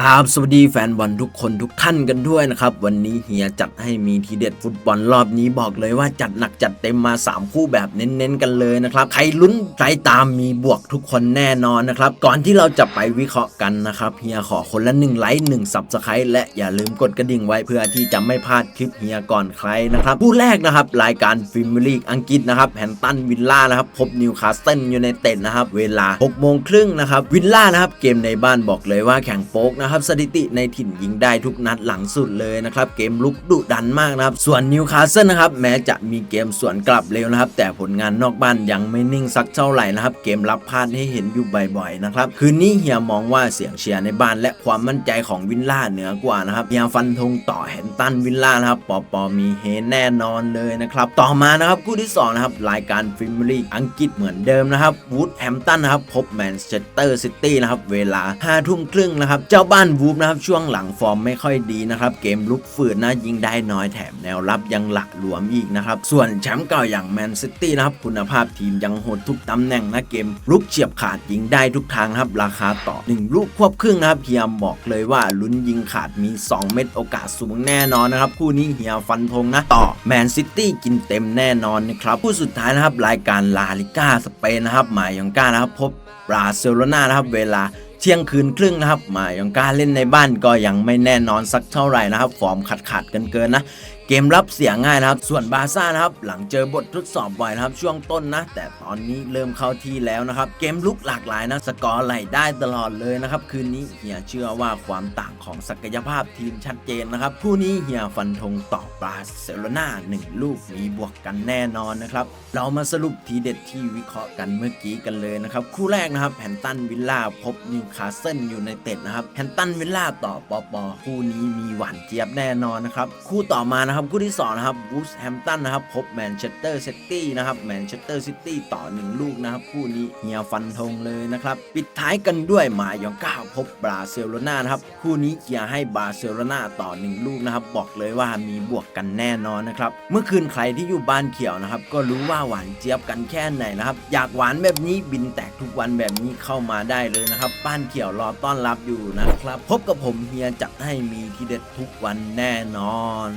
กราบสวัสดีแฟนบอลทุกคนทุกท่านกันด้วยนะครับ วันนี้เฮียจัดให้มีทีเด็ดฟุตบอลรอบนี้บอกเลยว่าจัดหนักจัดเต็มมา 3 คู่แบบเน้นๆกันเลยนะครับใครลุ้นใครตามมีบวกทุกคนแน่นอนนะครับ ก่อนที่เราจะไปวิเคราะห์กันนะครับเฮียขอคนละ1ไลค์1 Subscribe และอย่าลืมกดกระดิ่งไว้เพื่อที่จะไม่พลาดคลิปเฮียก่อนใครนะครับผู้แรกนะครับรายการฟิล์มลีกอังกฤษนะครับแฮนตันวิลล่านะครับพบนิวคาสเซิลยูไนเต็ดนะครับเวลา6โมงครึ่งนะครับวิลล่านะครับเกมในบ้านบอกเลยว่าแข่งโป๊กนะครับสถิติในถิ่นยิงได้ทุกนัดหลังสุดเลยนะครับเกมลุกดุดันมากนะครับส่วนนิวคาสเซิลนะครับแม้จะมีเกมสวนกลับเร็วนะครับ แต่ผลงานนอกบ้านยังไม่นิ่งสักเท่าไหร่นะครับเกมรับพลาดให้เห็นอยู่บ่อยๆนะครับคืนนี้เฮียมองว่าเสียงเชียร์ในบ้านและความมั่นใจของวิลล่าเหนือกว่านะครับเฮียฟันธงต่อแฮนตันวิลล่านะครับปอปอมีเฮแน่นอนเลยนะครับต่อมานะครับคู่ที่สองนะครับรายการฟิล์มลีกอังกฤษเหมือนเดิมนะครับวูดแฮมตันนะครับพบแมนเชสเตอร์ซิตี้นะครับเวลา5ทุ่มครึ่งนะครับเจ้าบ้านวูฟนะครับช่วงหลังฟอร์มไม่ค่อยดีนะครับเกมลุกฝืนนะยิงได้น้อยแถมแนวรับยังหลักหลวมอีกนะครับส่วนแชมป์เก่าอย่างแมนซิตี้นะครับคุณภาพทีมยังโหดทุกตำแหน่งนะเกมลุกเฉียบขาดยิงได้ทุกทางครับราคาต่อ 1 ลูกควบครึ่งนะครับเฮียบอกเลยว่าลุ้นยิงขาดมี 2 เม็ดโอกาสสูงแน่นอนนะครับคู่นี้เฮียฟันธงนะต่อแมนซิตี้กินเต็มแน่นอนนะครับคู่สุดท้ายนะครับรายการลาลิก้าสเปนนะครับหมายยองก้านะครับพบบราเซโลนานะครับเวลา เที่ยงคืนครึ่งนะครับ มายังการเล่นในบ้านก็ยังไม่แน่นอนสักเท่าไหร่นะครับ ฟอร์มขาดขาดกันเกินนะ เกมรับเสียง่ายนะครับ ส่วนบาซ่านะครับ หลังเจอบททดสอบบ่อยนะครับ ช่วงต้นนะ แต่ตอนนี้เริ่มเข้าที่แล้วนะครับ เกมลุกหลากหลายนะ สกอร์ไหลได้ตลอดเลยนะครับ คืนนี้เฮียเชื่อว่าความต่างของศักยภาพทีมชัดเจนนะครับ คู่นี้เฮียฟันธงต่อบาร์เซโลนา1ลูกมีบวกกันแน่นอนนะครับ เรามาสรุปทีเด็ดที่วิเคราะห์กันเมื่อกี้กันเลยนะครับ คู่แรกนะครับแฮนตันวิลล่าพบนิวคาสเซิลอยู่ในเต็ดนะครับแฮนตันวิลล่าต่อปอปอคู่นี้มีหวานเจี๊ยบแน่นอนนะครับ คู่ต่อมานะครับคู่ที่สองนะครับวูฟแฮมตันนะครับพบแมนเชสเตอร์ซิตี้นะครับแมนเชสเตอร์ซิตี้ต่อ 1 ลูกนะครับคู่นี้เฮียฟันธงเลยนะครับปิดท้ายกันด้วยหมายองก้าพบบราเซโลนานะครับคู่นี้เฮียให้บราเซโลนาต่อ 1 ลูกนะครับบอกเลยว่ามีบวกกันแน่นอนนะครับเมื่อคืนใครที่อยู่บ้านเขียวนะครับก็รู้ว่าหวานเจี๊ยบกันแค่ไหนนะครับอยากหวานแบบนี้บินแตกทุกวันแบบนี้เข้ามาได้เลยนะครับบ้านเขียวรอต้อนรับอยู่นะครับพบกับผมเฮียจัดให้มีทีเด็ดทุกวันแน่นอน